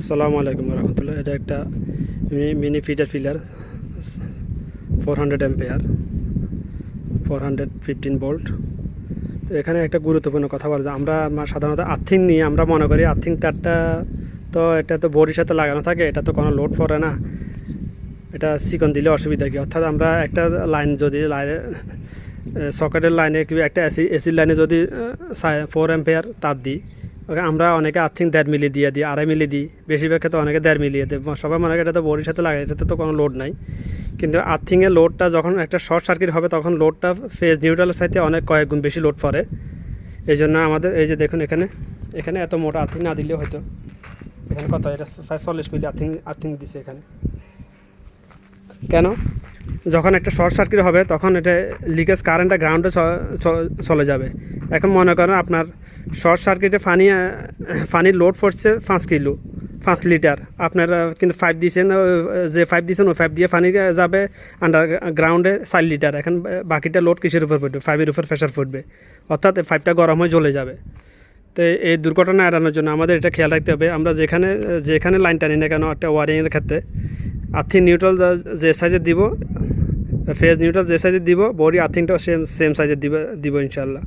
আসসালামু আলাইকুম রহমতুল্লাহ। এটা একটা mini fitter filler four hundred ampere four hundred fifteen volt তো এখানে একটা গুরুত্বপূর্ণ কথা বলা যায়। আমরা সাধারণত আর্থিং নিয়ে আমরা মনে করি আর্থিং তারটা তো এটা তো বডির সাথে লাগানো থাকে, এটা তো কোনো লোড পড়ে না। এটা চিকন দিলে অসুবিধা কি? অর্থাৎ আমরা একটা লাইন যদি লাইনে সকেটের লাইনে কি একটা এসি এসির লাইনে যদি ফোর এম্পেয়ার তার দিই ওকে, আমরা অনেকে আর্থিং দেড় মিলি দিয়ে দিই, আড়াই মিলি দিই। বেশিরভাগ ক্ষেত্রে অনেকে দেড় মিলিয়ে দেয়। সবাই মনে করে এটা তো বডির সাথে লাগে এটাতে তো কোনো লোড নাই। কিন্তু আর্থিংয়ের লোডটা যখন একটা শর্ট সার্কিট হবে, তখন লোডটা ফেজ নিউট্রালের সাথে অনেক কয়েক গুণ বেশি লোড পড়ে। এই জন্য আমাদের, এই যে দেখুন এখানে এখানে এত মোটা আর্থিং না দিলেও হয়তো, এখানে কত, এটা প্রায় চল্লিশ মিলি আর্থিং আর্থিং দিছে এখানে। কেন? যখন একটা শর্ট সার্কিট হবে, তখন এটা লিকেজ কারেন্টটা গ্রাউন্ডে চলে যাবে। এখন মনে করেন আপনার শর্ট সার্কিটে পানি পানির লোড পড়ছে পাঁচ কিলো, পাঁচ লিটার। আপনারা কিন্তু ফাইভ দিয়েছেন যে ফাইভ দিয়েছেন ওই ফাইভ দিয়ে পানি যাবে আন্ডার গ্রাউন্ডে চার লিটার। এখন বাকিটা লোড কিসের উপর পড়বে? ফাইভের উপর প্রেশার পড়বে। অর্থাৎ ফাইভটা গরম হয়ে জ্বলে যাবে। তো এই দুর্ঘটনা এড়ানোর জন্য আমাদের এটা খেয়াল রাখতে হবে। আমরা যেখানে যেখানে লাইন টানি না কেন, একটা ওয়ারিংয়ের ক্ষেত্রে আর্থিং নিউট্রাল যে সাইজে দিব ফেজ নিউট্রাল যে সাইজের দিব বডি আর্থিংটাও সেম সেম সাইজের দিব দিব ইনশাল্লাহ